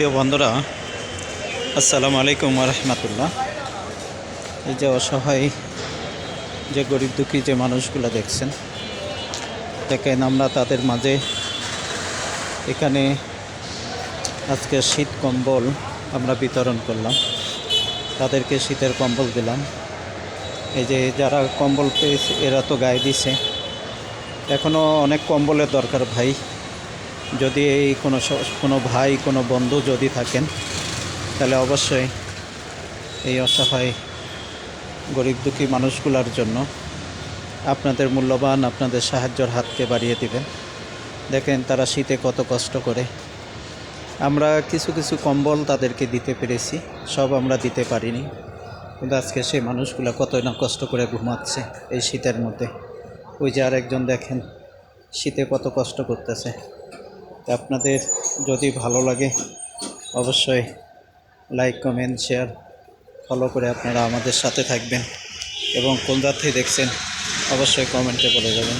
প্রিয় বন্ধুরা, আসসালামু আলাইকুম রহমতুল্লাহ। এই যে অসহায়, যে গরিব দুঃখী যে মানুষগুলো দেখছেন, দেখেন আমরা তাদের মাঝে এখানে আজকে শীত কম্বল আমরা বিতরণ করলাম। তাদেরকে শীতের কম্বল দিলাম। এই যে যারা কম্বল পেয়েছে, এরা তো গায়ে দিছে। এখনও অনেক কম্বলের দরকার ভাই। যদি এই কোনো কোনো ভাই, কোনো বন্ধু যদি থাকেন, তাহলে অবশ্যই এই অসহায়, গরিব দুঃখী মানুষগুলোর জন্য আপনাদের মূল্যবান, আপনাদের সাহায্যের হাতকে বাড়িয়ে দিবেন। দেখেন তারা শীতে কত কষ্ট করে। আমরা কিছু কিছু কম্বল তাদেরকে দিতে পেরেছি, সব আমরা দিতে পারিনি। কিন্তু আজকে সেই মানুষগুলো কত না কষ্ট করে ঘুমাচ্ছে এই শীতের মধ্যে। ওই যে আরেকজন দেখেন, শীতে কত কষ্ট করতেছে। আপনাদের যদি ভালো লাগে, অবশ্যই লাইক কমেন্ট শেয়ার ফলো করে আপনারা আমাদের সাথে থাকবেন এবং কোন রাত্রে দেখছেন, অবশ্যই কমেন্টে বলে যাবেন।